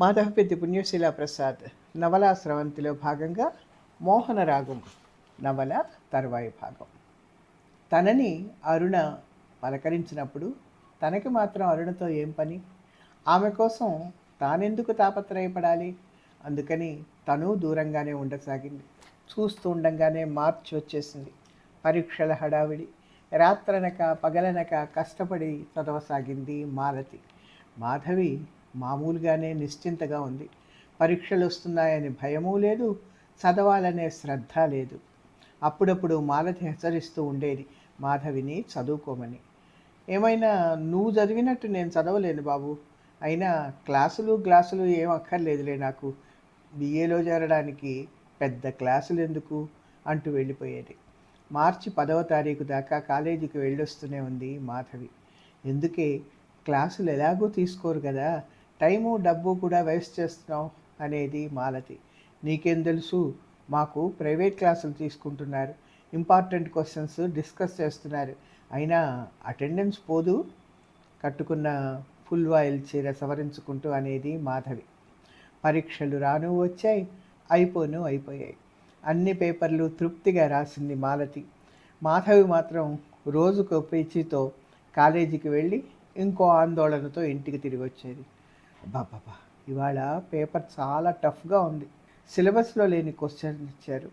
మాధవపెద్ది పుణ్యశీల ప్రసాద్ నవలా స్రవంతిలో భాగంగా మోహన రాగం నవల తర్వాయి భాగం. తనని అరుణ పలకరించినప్పుడు తనకి మాత్రం అరుణతో ఏం పని? ఆమె కోసం తానెందుకు తాపత్రయపడాలి? అందుకని తను దూరంగానే ఉండసాగింది. చూస్తూ ఉండంగానే మార్చి వచ్చేసింది. పరీక్షల హడావిడి. రాత్రనక పగలనక కష్టపడి చదవసాగింది మాలతి. మాధవి మామూలుగానే నిశ్చింతగా ఉంది. పరీక్షలు వస్తున్నాయని భయమూ లేదు చదవాలనే శ్రద్ధ లేదు. అప్పుడప్పుడు మాలతి హెచ్చరిస్తూ ఉండేది మాధవిని చదువుకోమని. ఏమైనా నువ్వు చదివినట్టు నేను చదవలేను బాబు. అయినా క్లాసులు గ్లాసులు ఏం అక్కర్లేదులే నాకు. బిఏలో చేరడానికి పెద్ద క్లాసులు ఎందుకు? అంటూ వెళ్ళిపోయేది. మార్చి పదవ తారీఖు దాకా కాలేజీకి వెళ్ళొస్తూనే ఉంది మాధవి. ఎందుకే? క్లాసులు ఎలాగో తీసుకోరు కదా. టైము డబ్బు కూడా వేస్ట్ చేస్తున్నాం అనేది మాలతి. నీకేం తెలుసు? మాకు ప్రైవేట్ క్లాసులు తీసుకుంటున్నారు. ఇంపార్టెంట్ క్వశ్చన్స్ డిస్కస్ చేస్తున్నారు. అయినా అటెండెన్స్ పోదు. కట్టుకున్న ఫుల్ వాయిల్ చీర సవరించుకుంటూ అనేది మాధవి. పరీక్షలు రాను వచ్చాయి అయిపోను అయిపోయాయి. అన్ని పేపర్లు తృప్తిగా రాసింది మాలతి. మాధవి మాత్రం రోజుకు పేచీతో కాలేజీకి వెళ్ళి ఇంకో ఆందోళనతో ఇంటికి తిరిగి వచ్చేది బాబా ఇవాళ పేపర్ చాలా టఫ్గా ఉంది. సిలబస్లో లేని క్వశ్చన్ ఇచ్చారు.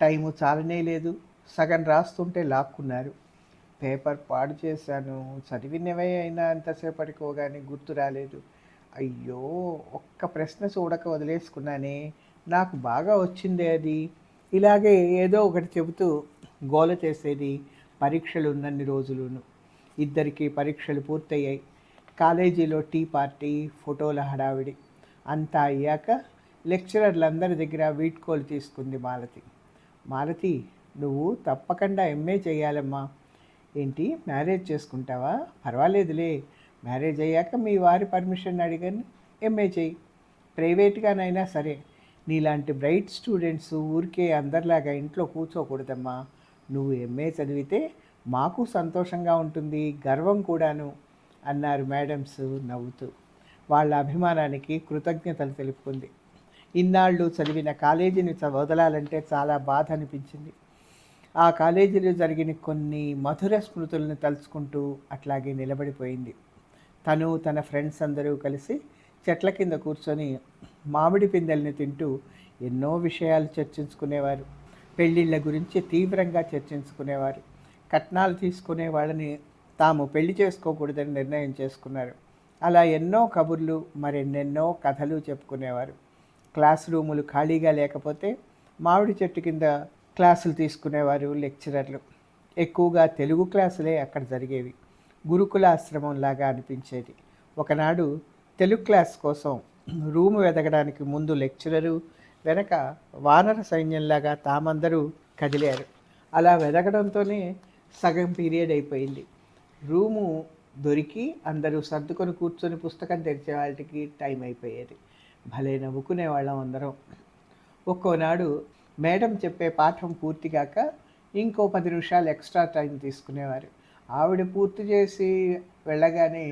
టైము చాలనే లేదు. సగం రాస్తుంటే లాక్కున్నారు. పేపర్ పాడు చేశాను. చదివినవే అయినా ఎంతసేపటికో కానీ గుర్తు రాలేదు. అయ్యో ఒక్క ప్రశ్న చూడక వదిలేసుకున్నానే. నాకు బాగా వచ్చిందే అది. ఇలాగే ఏదో ఒకటి చెబుతూ గోల చేసేది పరీక్షలు ఉన్నన్ని రోజులును. ఇద్దరికి పరీక్షలు పూర్తయ్యాయి. కాలేజీలో టీ పార్టీ ఫోటోల హడావిడి అంతా అయ్యాక లెక్చరర్లందరి దగ్గర వీడ్కోలు తీసుకుంది మాలతి. మాలతి నువ్వు తప్పకుండా ఎంఏ చేయాలమ్మా. ఏంటి మ్యారేజ్ చేసుకుంటావా? పర్వాలేదులే. మ్యారేజ్ అయ్యాక మీ వారి పర్మిషన్ అడిగాను ఎంఏ చేయి. ప్రైవేట్గానైనా సరే నీలాంటి బ్రైట్ స్టూడెంట్స్ ఊరికే అందరిలాగా ఇంట్లో కూర్చోకూడదమ్మా. నువ్వు ఎంఏ చదివితే మాకు సంతోషంగా ఉంటుంది గర్వం కూడాను. అన్నారు మేడమ్స్ నవ్వుతూ. వాళ్ళ అభిమానానికి కృతజ్ఞతలు తెలుపుకుంది. ఇన్నాళ్ళు చదివిన కాలేజీని చ- వదలాలంటే చాలా బాధ అనిపించింది. ఆ కాలేజీలో జరిగిన కొన్ని మధుర స్మృతులను తలుచుకుంటూ అట్లాగే నిలబడిపోయింది. తను తన ఫ్రెండ్స్ అందరూ కలిసి చెట్ల కింద కూర్చొని మామిడి పిందెల్ని తింటూ ఎన్నో విషయాలు చర్చించుకునేవారు. పెళ్ళిళ్ళ గురించి తీవ్రంగా చర్చించుకునేవారు. కట్నాలు తీసుకునే వాళ్ళని తాము పెళ్ళి చేసుకోకూడదని నిర్ణయం చేసుకున్నారు. అలా ఎన్నో కబుర్లు మరెన్నెన్నో కథలు చెప్పుకునేవారు. క్లాస్ రూములు ఖాళీగా లేకపోతే మామిడి చెట్టు కింద క్లాసులు తీసుకునేవారు లెక్చరర్లు. ఎక్కువగా తెలుగు క్లాసులే అక్కడ జరిగేవి. గురుకులాశ్రమం లాగా అనిపించేది. ఒకనాడు తెలుగు క్లాస్ కోసం రూము వెతకడానికి ముందు లెక్చరరు వెనక వానర సైన్యంలాగా తామందరూ కదిలారు. అలా వెతకడంతోనే సగం పీరియడ్ అయిపోయింది. రూము దొరికి అందరూ సర్దుకొని కూర్చొని పుస్తకం తెరిచే వాళ్ళకి టైం అయిపోయేది. భలే నవ్వుకునే వాళ్ళం అందరం. ఒక్కోనాడు మేడం చెప్పే పాఠం పూర్తిగాక ఇంకో పది నిమిషాలు ఎక్స్ట్రా టైం తీసుకునేవారు. ఆవిడ పూర్తి చేసి వెళ్ళగానే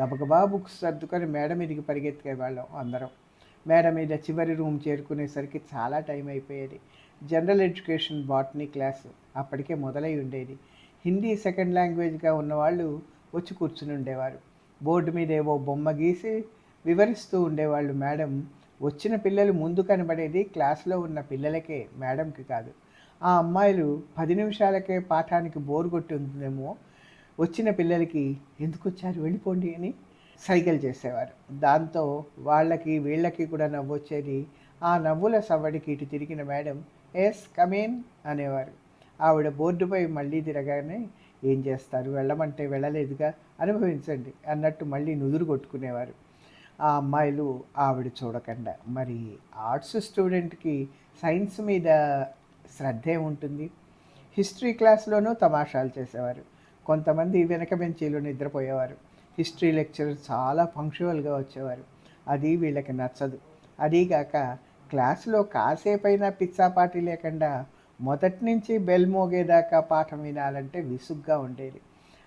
గబగబా బుక్స్ సర్దుకొని మేడం మీదకి పరిగెత్తుకే వాళ్ళం అందరం. మేడం మీద చివరి రూమ్ చేరుకునేసరికి చాలా టైం అయిపోయేది. జనరల్ ఎడ్యుకేషన్ బాటనీ క్లాస్ అప్పటికే మొదలై ఉండేది. హిందీ సెకండ్ లాంగ్వేజ్గా ఉన్నవాళ్ళు వచ్చి కూర్చుని ఉండేవారు. బోర్డు మీద ఏవో బొమ్మ గీసి వివరిస్తూ ఉండేవాళ్ళు మేడం వచ్చిన పిల్లలు ముందు కనబడేది క్లాస్లో ఉన్న పిల్లలకే మేడంకి కాదు. ఆ అమ్మాయిలు పది నిమిషాలకే పాఠానికి బోరు కొట్టి వచ్చిన పిల్లలకి ఎందుకు వచ్చారు వెళ్ళిపోండి అని సైకిల్ చేసేవారు. దాంతో వాళ్ళకి వీళ్ళకి కూడా నవ్వు వచ్చేది ఆ నవ్వుల సవ్వడికి ఇటు తిరిగిన మేడం ఎస్ కమేన్ అనేవారు. ఆవిడ బోర్డుపై మళ్ళీ తిరగానే ఏం చేస్తారు? వెళ్ళమంటే వెళ్ళలేదుగా? అనుభవించండి అన్నట్టు మళ్ళీ నుదురు కొట్టుకునేవారు. ఆ అమ్మాయిలు ఆవిడ చూడకుండా మరి ఆర్ట్స్ స్టూడెంట్కి సైన్స్ మీద శ్రద్ధ ఉంటుంది. హిస్టరీ క్లాస్లోనూ తమాషాలు చేసేవారు. కొంతమంది వెనక బెంచీలో నిద్రపోయేవారు. హిస్టరీ లెక్చర్ చాలా పంక్చువల్గా వచ్చేవారు. అది వీళ్ళకి నచ్చదు. అదీగాక క్లాసులో కాసేపైనా పిచ్చాపాటి లేకుండా మొదటి నుంచి బెల్ మోగేదాకా పాఠం వినాలంటే విసుగ్గా ఉండేది.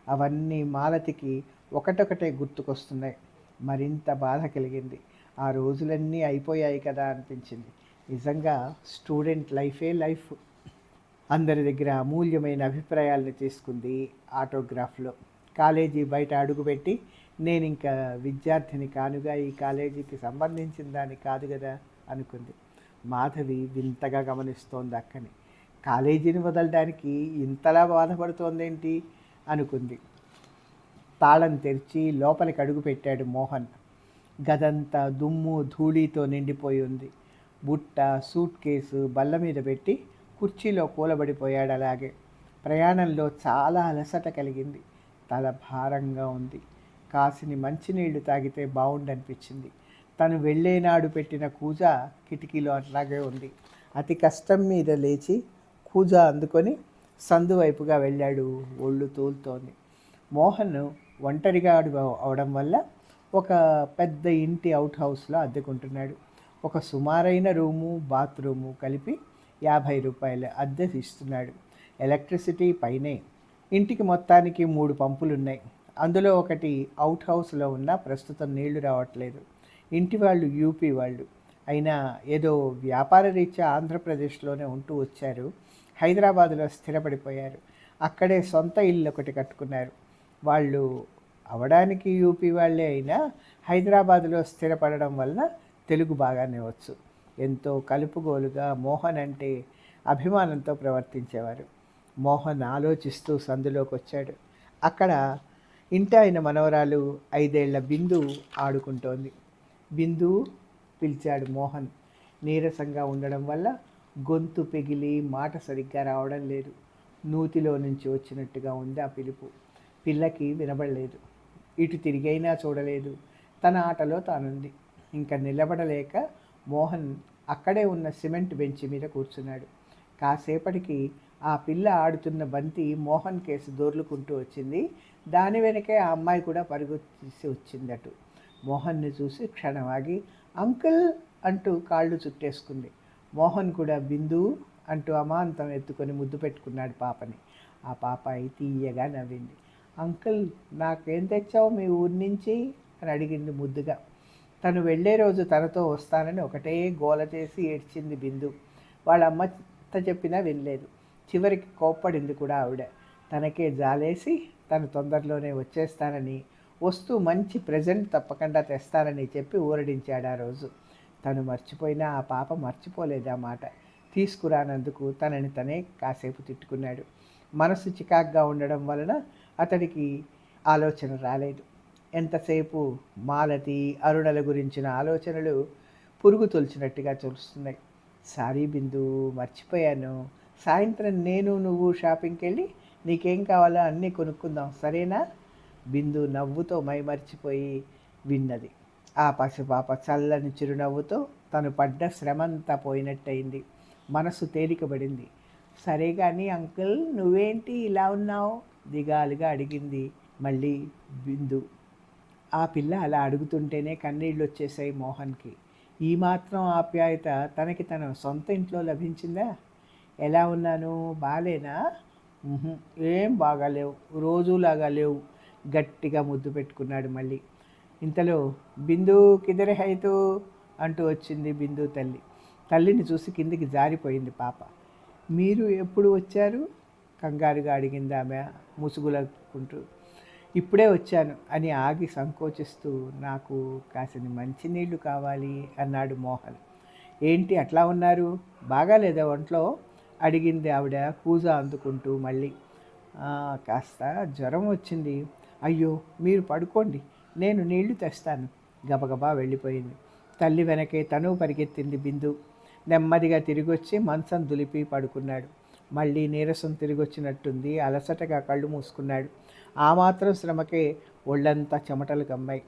అవన్నీ మాలతికి ఒకటొకటే గుర్తుకొస్తున్నాయి. మరింత బాధ కలిగింది. ఆ రోజులన్నీ అయిపోయాయి కదా అనిపించింది. నిజంగా స్టూడెంట్ లైఫే లైఫ్. అందరి దగ్గర అమూల్యమైన అభిప్రాయాలను తీసుకుంది ఆటోగ్రాఫ్లో. కాలేజీ బయట అడుగుపెట్టి నేను ఇంకా విద్యార్థిని కానుగా ఈ కాలేజీకి సంబంధించిన దాన్ని కాదు కదా అనుకుంది. మాధవి వింతగా గమనిస్తోంది అక్కని. కాలేజీని వదలడానికి ఇంతలా బాధపడుతోందేంటి? అనుకుంది. తాళం తెరిచి లోపలికి అడుగు పెట్టాడు మోహన్. గదంతా దుమ్ము ధూళితో నిండిపోయి ఉంది. బుట్ట సూట్ కేసు బల్ల మీద పెట్టి కుర్చీలో కూలబడిపోయాడు అలాగే. ప్రయాణంలో చాలా అలసట కలిగింది. తల భారంగా ఉంది. కాసిని మంచినీళ్ళు తాగితే బాగుండనిపించింది తను వెళ్ళేనాడు పెట్టిన కూజ కిటికీలో అట్లాగే ఉంది. అతి కష్టం మీద లేచి పూజ అందుకొని సందు వైపుగా వెళ్ళాడు ఒళ్ళు తూలుతోంది. మోహన్ ఒంటరిగా అవడం వల్ల ఒక పెద్ద ఇంటి అవుట్ హౌస్లో అద్దెకుంటున్నాడు. ఒక సుమారైన రూము బాత్రూము కలిపి యాభై రూపాయలు అద్దె ఇస్తున్నాడు ఎలక్ట్రిసిటీ పైనే ఇంటికి మొత్తానికి మూడు పంపులు ఉన్నాయి అందులో ఒకటి అవుట్ హౌస్లో ఉన్న ప్రస్తుతం నీళ్ళు రావట్లేదు. ఇంటి వాళ్ళు యూపీ వాళ్ళు. అయినా ఏదో వ్యాపార రీత్యా ఆంధ్రప్రదేశ్లోనే ఉంటూ వచ్చారు. హైదరాబాదులో స్థిరపడిపోయారు. అక్కడే సొంత ఇల్లు ఒకటి కట్టుకున్నారు. వాళ్ళు అవడానికి యూపీ వాళ్ళే అయినా హైదరాబాదులో స్థిరపడడం వలన తెలుగు బాగానే వచ్చు. ఎంతో కలుపుగోలుగా మోహన్ అంటే అభిమానంతో ప్రవర్తించేవారు. మోహన్ ఆలోచిస్తూ సందులోకి వచ్చాడు. అక్కడ ఇంటి ఆయన మనవరాలు ఐదేళ్ళ బిందు ఆడుకుంటోంది. బిందు పిలిచాడు మోహన్. నీరసంగా ఉండడం వల్ల గొంతు పెగిలి మాట సరిగ్గా రావడం లేదు. నూతిలో నుంచి వచ్చినట్టుగా ఉంది ఆ పిలుపు. పిల్లకి వినబడలేదు. ఇటు తిరిగైనా చూడలేదు. తన ఆటలో తానుంది. ఇంకా నిలబడలేక మోహన్ అక్కడే ఉన్న సిమెంట్ బెంచి మీద కూర్చున్నాడు. కాసేపటికి ఆ పిల్ల ఆడుతున్న బంతి మోహన్ కేసు దోర్లుకుంటూ వచ్చింది. దాని వెనకే ఆ అమ్మాయి కూడా పరుగు తీసి మోహన్ని చూసి క్షణమాగి అంకుల్ అంటూ కాళ్ళు చుట్టేసుకుంది. మోహన్ కూడా బిందు అంటూ అమాంతం ఎత్తుకొని ముద్దు పెట్టుకున్నాడు పాపని. ఆ పాప తీయగా నవ్వింది. అంకుల్ నాకేం తెచ్చావు మీ ఊరి నుంచి? అని అడిగింది ముద్దుగా. తను వెళ్ళే రోజు తనతో వస్తానని ఒకటే గోల చేసి ఏడ్చింది బిందు. వాళ్ళ అమ్మ చెప్పినా వినలేదు. చివరికి కోప్పడింది కూడా ఆవిడ. తనకే జాలేసి తను తొందరలోనే వచ్చేస్తానని వస్తూ మంచి ప్రజెంట్ తప్పకుండా తెస్తానని చెప్పి ఊరడించాడు ఆ రోజు. తను మర్చిపోయినా ఆ పాప మర్చిపోలేదు ఆ మాట. తీసుకురానందుకు తనని తనే కాసేపు తిట్టుకున్నాడు. మనసు చికాగ్గా ఉండడం వలన అతడికి ఆలోచన రాలేదు. ఎంతసేపు మాలతి అరుణల గురించిన ఆలోచనలు పురుగు తొలిచినట్టుగా చూస్తున్నాయి సారీ బిందు మర్చిపోయాను. సాయంత్రం నేను నువ్వు షాపింగ్కి వెళ్ళి నీకేం కావాలో అన్నీ కొనుక్కుందాం సరేనా? బిందు నవ్వుతో మై మర్చిపోయి విన్నది. ఆ పసిపాప చల్లని చిరునవ్వుతో తను పడ్డ శ్రమంతా పోయినట్టయింది. మనసు తేలికబడింది సరే కానీ అంకుల్ నువ్వేంటి ఇలా ఉన్నావు? దిగాలుగా అడిగింది మళ్ళీ బిందు. ఆ పిల్ల అలా అడుగుతుంటేనే కన్నీళ్ళు వచ్చేసాయి మోహన్కి. ఈ మాత్రం ఆప్యాయత తనకి తన సొంత ఇంట్లో లభించిందా? ఎలా ఉన్నాను? బాలేనా? ఏం బాగాలేవు. రోజులాగా లేవు. గట్టిగా ముద్దు పెట్టుకున్నాడు మళ్ళీ. ఇంతలో బిందు కిదరి హైతు అంటూ వచ్చింది బిందు తల్లి. తల్లిని చూసి కిందికి జారిపోయింది పాప. మీరు ఎప్పుడు వచ్చారు? కంగారుగా అడిగింది ఆమె ముసుగులకుంటూ ఇప్పుడే వచ్చాను అని ఆగి సంకోచిస్తూ నాకు కాసిన మంచినీళ్ళు కావాలి అన్నాడు మోహన్. ఏంటి అట్లా ఉన్నారు? బాగాలేదా ఒంట్లో? అడిగింది ఆవిడ కూజ అందుకుంటూ మళ్ళీ. కాస్త జ్వరం వచ్చింది. అయ్యో మీరు పడుకోండి. నేను నీళ్ళు తెస్తాను. గబగబా వెళ్ళిపోయింది. తల్లి వెనకే తను పరిగెత్తింది బిందు. నెమ్మదిగా తిరిగొచ్చి మంచం దులిపి పడుకున్నాడు. మళ్ళీ నీరసం తిరిగొచ్చినట్టుంది. అలసటగా కళ్ళు మూసుకున్నాడు. ఆ మాత్రం శ్రమకే ఒళ్ళంతా చెమటలు కమ్మాయి.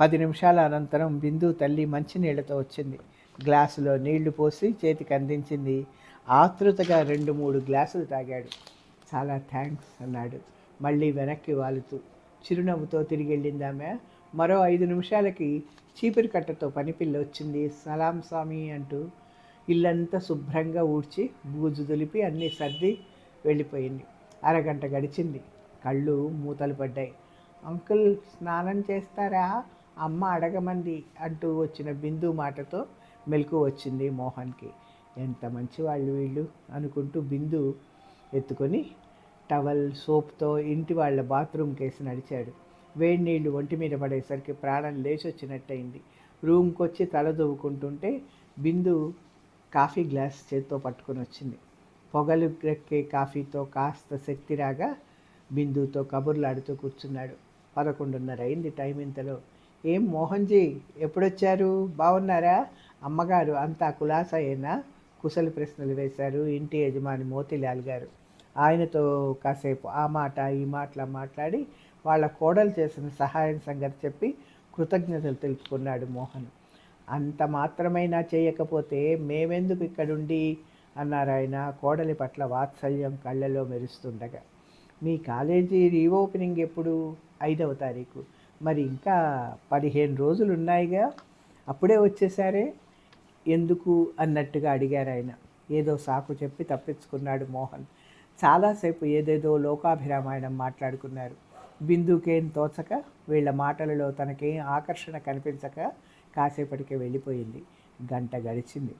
పది నిమిషాల అనంతరం బిందు తల్లి మంచినీళ్ళతో వచ్చింది. గ్లాసులో నీళ్ళు పోసి చేతికి అందించింది. ఆతృతగా రెండు మూడు గ్లాసులు తాగాడు. చాలా థ్యాంక్స్ అన్నాడు. మళ్ళీ వెనక్కి వాలుతూ. చిరునవ్వుతో తిరిగి వెళ్ళింది ఆమె. మరో ఐదు నిమిషాలకి చీపిరి కట్టతో పనిపిల్ల వచ్చింది. సలాం స్వామి అంటూ ఇల్లంతా శుభ్రంగా ఊడ్చి బూజు దులిపి అన్నీ సర్ది వెళ్ళిపోయింది. అరగంట గడిచింది. కళ్ళు మూతలు పడ్డాయి. అంకుల్ స్నానం చేస్తారా? అమ్మ అడగమంది అంటూ వచ్చిన బిందు మాటతో మెలకు వచ్చింది మోహన్కి. ఎంత మంచివాళ్ళు వీళ్ళు అనుకుంటూ బిందు ఎత్తుకొని టవల్ సోప్తో ఇంటి వాళ్ళ బాత్రూమ్ కేసి నడిచాడు. వేడి నీళ్ళు ఒంటి మీద పడేసరికి ప్రాణం లేచి వచ్చినట్టయింది రూమ్కి వచ్చి తల దువ్వుకుంటుంటే బిందు కాఫీ గ్లాస్ చేత్తో పట్టుకొని వచ్చింది పొగలు రెక్కే కాఫీతో కాస్త శక్తి రాగా బిందుతో కబుర్లాడుతూ కూర్చున్నాడు. పదకొండున్నర అయింది టైం ఇంతలో. ఏం మోహన్జీ ఎప్పుడొచ్చారు? బాగున్నారా అమ్మగారు అంతా కులాసయేనా? కుశల ప్రశ్నలు వేశారు ఇంటి యజమాని మోతిలాల్ గారు. ఆయనతో కాసేపు ఆ మాట ఈ మాటలా మాట్లాడి వాళ్ళ కోడలు చేసిన సహాయం సంగతి చెప్పి కృతజ్ఞతలు తెలుపుకున్నాడు మోహన్. అంత మాత్రమైనా చేయకపోతే మేమెందుకు ఇక్కడుండి? అన్నారు ఆయన కోడలి పట్ల వాత్సల్యం కళ్ళలో మెరుస్తుండగా. మీ కాలేజీ రీఓపెనింగ్ ఎప్పుడు? ఐదవ తారీఖు. మరి ఇంకా పదిహేను రోజులు ఉన్నాయిగా అప్పుడే వచ్చేసారే? ఎందుకు? అన్నట్టుగా అడిగారు ఆయన ఏదో సాకు చెప్పి తప్పించుకున్నాడు మోహన్. చాలాసేపు ఏదేదో లోకాభిరామాయణం మాట్లాడుకున్నారు. బిందుకేం తోచక వీళ్ళ మాటలలో తనకేం ఆకర్షణ కనిపించక కాసేపటికే వెళ్ళిపోయింది. గంట గడిచింది.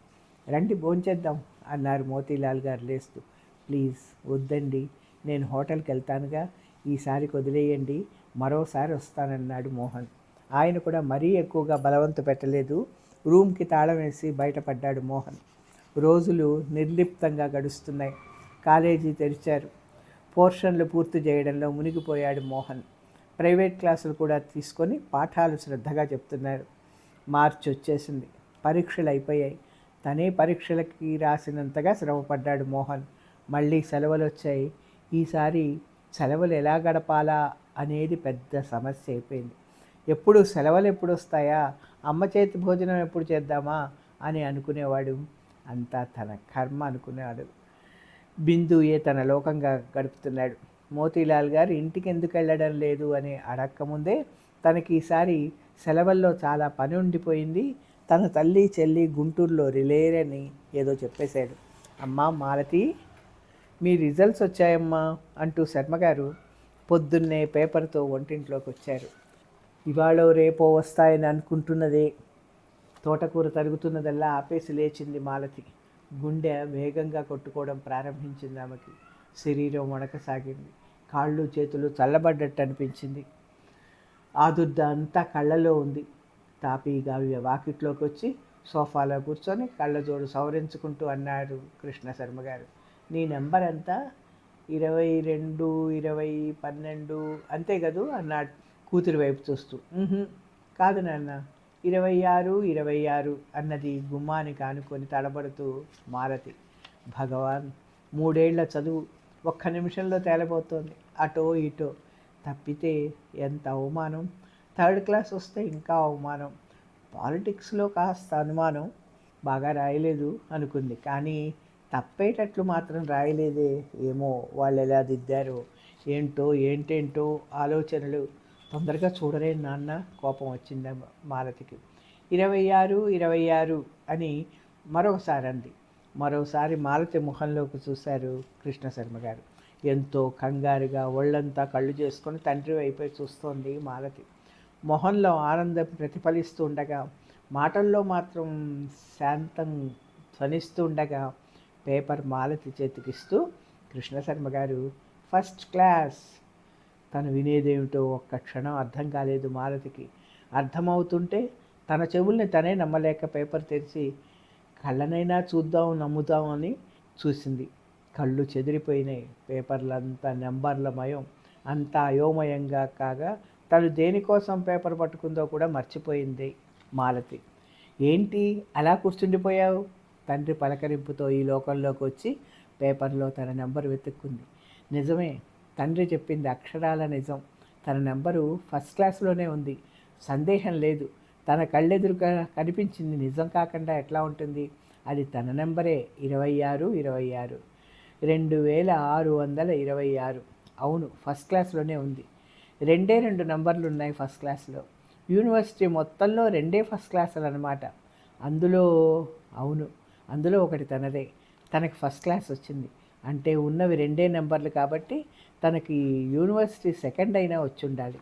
రండి భోంచేద్దాం అన్నారు మోతీలాల్ గారు లేస్తూ. ప్లీజ్ వద్దండి నేను హోటల్కి వెళ్తానుగా. ఈసారి వదిలేయండి మరోసారి వస్తానన్నాడు మోహన్. ఆయన కూడా మరీ ఎక్కువగా బలవంతు పెట్టలేదు. రూమ్కి తాళం వేసి బయటపడ్డాడు మోహన్. రోజులు నిర్లిప్తంగా గడుస్తున్నాయి. కాలేజీ తెరిచారు. పోర్షన్లు పూర్తి చేయడంలో మునిగిపోయాడు మోహన్. ప్రైవేట్ క్లాసులు కూడా తీసుకొని పాఠాలు శ్రద్ధగా చెప్తున్నారు. మార్చి వచ్చేసింది. పరీక్షలు అయిపోయాయి. తనే పరీక్షలకి రాసినంతగా శ్రమపడ్డాడు మోహన్. మళ్ళీ సెలవులు వచ్చాయి. ఈసారి సెలవులు ఎలా గడపాలా అనేది పెద్ద సమస్య అయిపోయింది. ఎప్పుడు సెలవులు ఎప్పుడు వస్తాయా? అమ్మ చేతి భోజనం ఎప్పుడు చేద్దామా? అని అనుకునేవాడు. అంతా తన కర్మ అనుకునేవాడు బిందుయే తన లోకంగా గడుపుతున్నాడు. మోతీలాల్ గారు ఇంటికి ఎందుకు వెళ్ళడం లేదు అని అడక్కముందే తనకి ఈసారి సెలవుల్లో చాలా పని ఉండిపోయింది. తన తల్లి చెల్లి గుంటూరులో రిలేరని ఏదో చెప్పేశాడు. అమ్మా మాలతి మీ రిజల్ట్స్ వచ్చాయమ్మా అంటూ శర్మగారు పొద్దున్నే పేపర్తో వంటింట్లోకి వచ్చారు. ఇవాళ రేపో వస్తాయని అనుకుంటున్నదే. తోటకూర తరుగుతున్నదల్లా ఆపేసి లేచింది మాలతి. గుండె వేగంగా కొట్టుకోవడం ప్రారంభించింది ఆమెకి. శరీరం వణకసాగింది. కాళ్ళు చేతులు చల్లబడ్డట్టు అనిపించింది. ఆదుర్ద అంతా కళ్ళలో ఉంది. తాపీగా వాకిట్లోకి వచ్చి సోఫాలో కూర్చొని కళ్ళజోడు సవరించుకుంటూ అన్నాడు కృష్ణ శర్మ గారు. నీ నెంబర్ ఎంత? ఇరవై రెండు ఇరవై పన్నెండు అంతే కదూ? అన్నాడు కూతురు వైపు చూస్తూ. కాదు నాన్న. ఇరవై ఆరు ఇరవై ఆరు అన్నది గుమ్మానికి ఆనుకొని తడబడుతూ మారతి. భగవాన్ మూడేళ్ళ చదువు ఒక్క నిమిషంలో తేలిపోతుంది. అటో ఇటో తప్పితే ఎంత అవమానం? థర్డ్ క్లాస్ వస్తే ఇంకా అవమానం. పాలిటిక్స్లో కాస్త అనుమానం బాగా రాయలేదు అనుకుంది. కానీ తప్పేటట్లు మాత్రం రాయలేదే ఏమో వాళ్ళు ఎలా దిద్దారో ఏంటో ఏంటేంటో ఆలోచనలు తొందరగా చూడరే నాన్న కోపం వచ్చింది మాలతికి. ఇరవై ఆరు ఇరవై ఆరు అని మరొకసారి అంది. మరోసారి మాలతి ముఖంలోకి చూశారు కృష్ణశర్మ గారు. ఎంతో కంగారుగా ఒళ్ళంతా కళ్ళు చేసుకొని తండ్రి వైపే చూస్తోంది మాలతి. మొహంలో ఆనందం ప్రతిఫలిస్తూ ఉండగా మాటల్లో మాత్రం శాంతం ధ్వనిస్తూ ఉండగా పేపర్ మాలతి చేతికిస్తూ కృష్ణశర్మ గారు ఫస్ట్ క్లాస్ తను వినేదేమిటో ఒక్క క్షణం అర్థం కాలేదు మాలతికి. అర్థమవుతుంటే తన చెవుల్ని తనే నమ్మలేక పేపర్ తెరిచి కళ్ళనైనా చూద్దాం నమ్ముదాం అని చూసింది. కళ్ళు చెదిరిపోయినాయి. పేపర్లంతా నెంబర్ల మయం. అంతా అయోమయంగా కాగా తను దేనికోసం పేపర్ పట్టుకుందో కూడా మర్చిపోయింది మాలతి. ఏంటి అలా కూర్చుండిపోయావు? తండ్రి పలకరింపుతో ఈ లోకంలోకి వచ్చి పేపర్లో తన నెంబర్ వెతుక్కుంది. నిజమే తండ్రి చెప్పింది అక్షరాల నిజం. తన నెంబరు ఫస్ట్ క్లాస్లోనే ఉంది. సందేహం లేదు. తన కళ్ళెదురుగా కనిపించింది నిజం కాకుండా ఎట్లా ఉంటుంది? అది తన నెంబరే. ఇరవై ఆరు ఇరవై ఆరు రెండు వేల ఆరు వందల ఇరవై ఆరు అవును ఫస్ట్ క్లాస్లోనే ఉంది. రెండే రెండు నంబర్లు ఉన్నాయి ఫస్ట్ క్లాస్లో. యూనివర్సిటీ మొత్తంలో రెండే ఫస్ట్ క్లాసులు అనమాట అందులో అవును అందులో ఒకటి తనదే. తనకి ఫస్ట్ క్లాస్ వచ్చింది. అంటే ఉన్నవి రెండే నెంబర్లు కాబట్టి తనకి యూనివర్సిటీ సెకండ్ అయినా వచ్చి ఉండాలి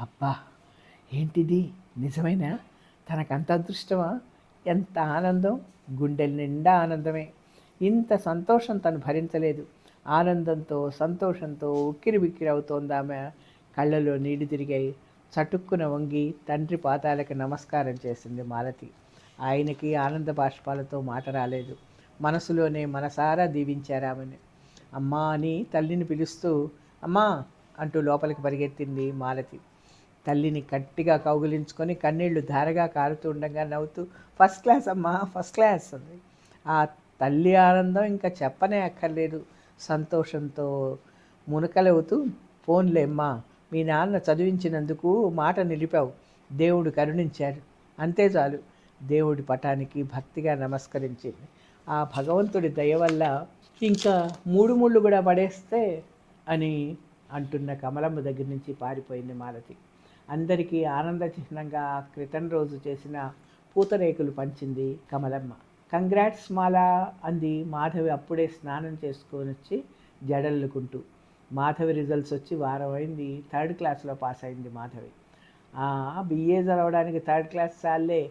అబ్బా ఏంటిది? నిజమైనా? తనకంత అదృష్టమా? ఎంత ఆనందం? గుండెల నిండా ఆనందమే. ఇంత సంతోషం తను భరించలేదు. ఆనందంతో సంతోషంతో ఉక్కిరి బిక్కిరి అవుతోంది ఆమె. కళ్ళలో నీళ్ళు తిరిగాయి. చటుక్కున వంగి తండ్రి పాదాలకు నమస్కారం చేసింది మాలతి. ఆయనకి ఆనంద బాష్పాలతో మాట రాలేదు మనసులోనే మనసారా దీవించారామని అమ్మా అని తల్లిని పిలుస్తూ అమ్మా అంటూ లోపలికి పరిగెత్తింది మాలతి. తల్లిని గట్టిగా కౌగిలించుకొని కన్నీళ్ళు ధారగా కారుతూ ఉండగా నవ్వుతూ ఫస్ట్ క్లాస్ అమ్మా ఫస్ట్ క్లాస్ అంది. ఆ తల్లి ఆనందం ఇంకా చెప్పనే అక్కర్లేదు. సంతోషంతో మునకలవుతూ ఫోన్లేమ్మా మీ నాన్న చదివించినందుకు మాట నిలిపావు. దేవుడు కరుణించారు అంతే చాలు. దేవుడి పటానికి భక్తిగా నమస్కరించింది. ఆ భగవంతుడి దయ వల్ల ఇంకా మూడు ముళ్ళు కూడా పడేస్తే అని అంటున్న కమలమ్మ దగ్గర నుంచి పారిపోయింది మాలతి. అందరికీ ఆనంద చిహ్నంగా క్రితం రోజు చేసిన పూతరేకులు పంచింది కమలమ్మ. కంగ్రాట్స్ మాలా అంది మాధవి అప్పుడే స్నానం చేసుకొని వచ్చి జడల్లుకుంటూ. మాధవి రిజల్ట్స్ వచ్చి వారం అయింది థర్డ్ క్లాస్లో పాస్ అయింది మాధవి. బిఏ చదవడానికి థర్డ్ క్లాస్ చాలే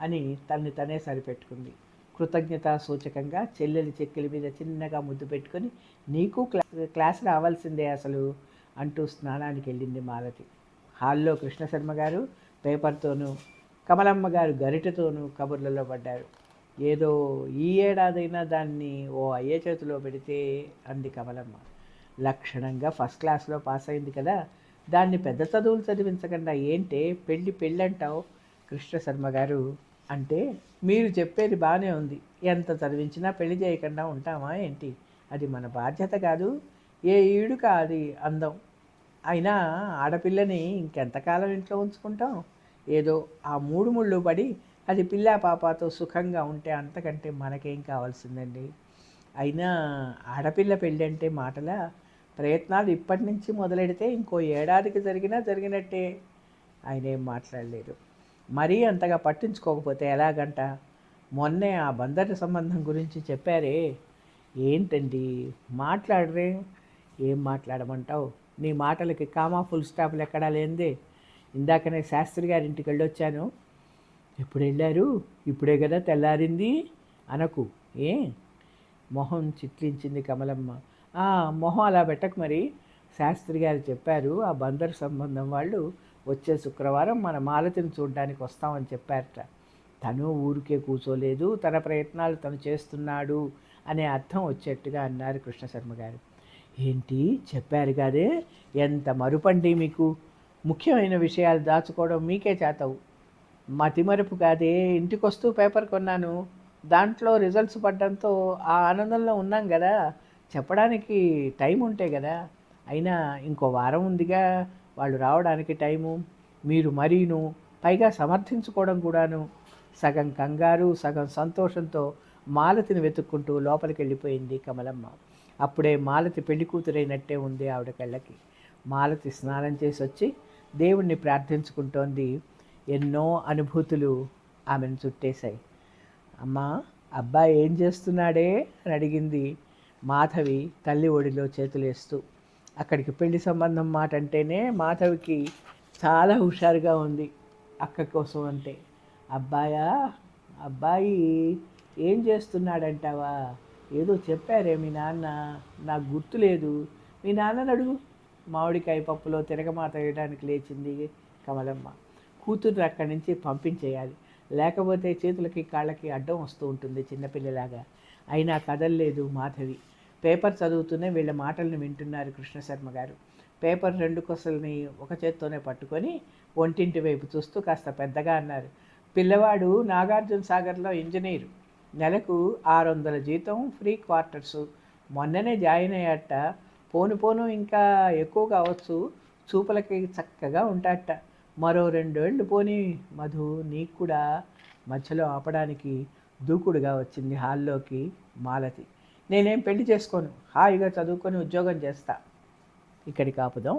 అని తన్ని తనే సరిపెట్టుకుంది. కృతజ్ఞతా సూచకంగా చెల్లెలి చెక్కిల మీద చిన్నగా ముద్దు పెట్టుకొని నీకు క్లా క్లాస్ రావాల్సిందే అసలు అంటూ స్నానానికి వెళ్ళింది మాలతి. హాల్లో కృష్ణశర్మ గారు పేపర్తోనూ కమలమ్మ గారు గరిటతోనూ కబుర్లలో పడ్డారు. ఏదో ఈ ఏడాదైనా దాన్ని ఓ అయ్యే చేతిలో పెడితే అంది కమలమ్మ. లక్షణంగా ఫస్ట్ క్లాస్లో పాస్ అయింది కదా దాన్ని పెద్ద చదువులు చదివించకుండా ఏంటే పెళ్ళి పెళ్ళంటావు? కృష్ణశర్మ గారు అంటే మీరు చెప్పేది బాగానే ఉంది. ఎంత చదివించినా పెళ్ళి చేయకుండా ఉంటామా ఏంటి? అది మన బాధ్యత కాదు. ఏ ఈడు అది అందం. అయినా ఆడపిల్లని ఇంకెంతకాలం ఇంట్లో ఉంచుకుంటాం? ఏదో ఆ మూడు ముళ్ళు పడి అది పిల్లా పాపాతో సుఖంగా ఉంటే అంతకంటే మనకేం కావాల్సిందండి? అయినా ఆడపిల్ల పెళ్ళి అంటే ప్రయత్నాలు ఇప్పటి నుంచి మొదలెడితే ఇంకో ఏడాదికి జరిగినా జరిగినట్టే. ఆయన ఏం మాట్లాడలేదు మరీ అంతగా పట్టించుకోకపోతే ఎలాగంట? మొన్నే ఆ బందరి సంబంధం గురించి చెప్పారే. ఏంటండి? మాట్లాడరే. ఏం మాట్లాడమంటావు? నీ మాటలకి కామా ఫుల్ స్టాప్లు ఎక్కడా లేనిదే. ఇందాకనే శాస్త్రి గారి ఇంటికి వెళ్ళొచ్చాను. ఎప్పుడు వెళ్ళారు ఇప్పుడే కదా తెల్లారింది. అనకు. ఏ? మొహం చిట్లించింది కమలమ్మ. మొహం అలా పెట్టకు మరి. శాస్త్రి గారు చెప్పారు ఆ బందరు సంబంధం వాళ్ళు వచ్చే శుక్రవారం మన మాలతిని చూడడానికి వస్తామని చెప్పారట. తను ఊరికే కూర్చోలేదు తన ప్రయత్నాలు తను చేస్తున్నాడు అనే అర్థం వచ్చేట్టుగా అన్నారు కృష్ణశర్మ గారు. ఏంటి? చెప్పారు కాదే. ఎంత మరుపండి మీకు? ముఖ్యమైన విషయాలు దాచుకోవడం మీకే చేతవు. మతిమరుపు కాదే. ఇంటికి వస్తూ పేపర్ కొన్నాను. దాంట్లో రిజల్ట్స్ పడడంతో ఆ ఆనందంలో ఉన్నాం కదా చెప్పడానికి టైం ఉంటే కదా అయినా ఇంకో వారం ఉందిగా. వాళ్ళు రావడానికి టైము మీరు మరీను పైగా సమర్థించుకోవడం కూడాను సగం కంగారు సగం సంతోషంతో మాలతిని వెతుక్కుంటూ లోపలికి వెళ్ళిపోయింది కమలమ్మ. అప్పుడే మాలతి పెళ్ళి కూతురైనట్టే ఉంది ఆవిడ కళ్ళకి. మాలతి స్నానం చేసి వచ్చి దేవుణ్ణి ప్రార్థించుకుంటోంది. ఎన్నో అనుభూతులు ఆమెను చుట్టేశాయి. అమ్మా అబ్బాయి ఏం చేస్తున్నాడే? అని అడిగింది మాధవి తల్లి ఒడిలో చేతులేస్తూ. అక్కడికి పెళ్ళి సంబంధం మాట అంటేనే మాధవికి చాలా హుషారుగా ఉంది అక్క కోసం అంటే. అబ్బాయా అబ్బాయి ఏం చేస్తున్నాడంటావా? ఏదో చెప్పారే మీ నాన్న. నాకు గుర్తులేదు మీ నాన్నని అడుగు. మామిడికాయ పప్పులో తిరగమాత వేయడానికి లేచింది కమలమ్మ. కూతురు అక్కడి నుంచి పంపించేయాలి. లేకపోతే చేతులకి కాళ్ళకి అడ్డం వస్తూ ఉంటుంది చిన్నపిల్లలాగా. అయినా కదలలేదు మాధవి. పేపర్ చదువుతూనే వీళ్ళ మాటలను వింటున్నారు కృష్ణశర్మ గారు. పేపర్ రెండు కొసల్ని ఒక చేత్తోనే పట్టుకొని ఒంటింటి వైపు చూస్తూ కాస్త పెద్దగా అన్నారు. పిల్లవాడు నాగార్జున సాగర్లో ఇంజనీరు. నెలకు ఆరు వందల జీతం ఫ్రీ క్వార్టర్స్. మొన్ననే జాయిన్ అయ్యాట. పోను పోను ఇంకా ఎక్కువ కావచ్చు. చూపులకి చక్కగా ఉంటాట. మరో రెండేళ్ళు పోని మధు నీకు కూడా మధ్యలో ఆపడానికి దూకుడుగా వచ్చింది హాల్లోకి మాలతి. నేనేం పెళ్ళి చేసుకోను. హాయిగా చదువుకొని ఉద్యోగం చేస్తా. ఇక్కడికి ఆపుదాం.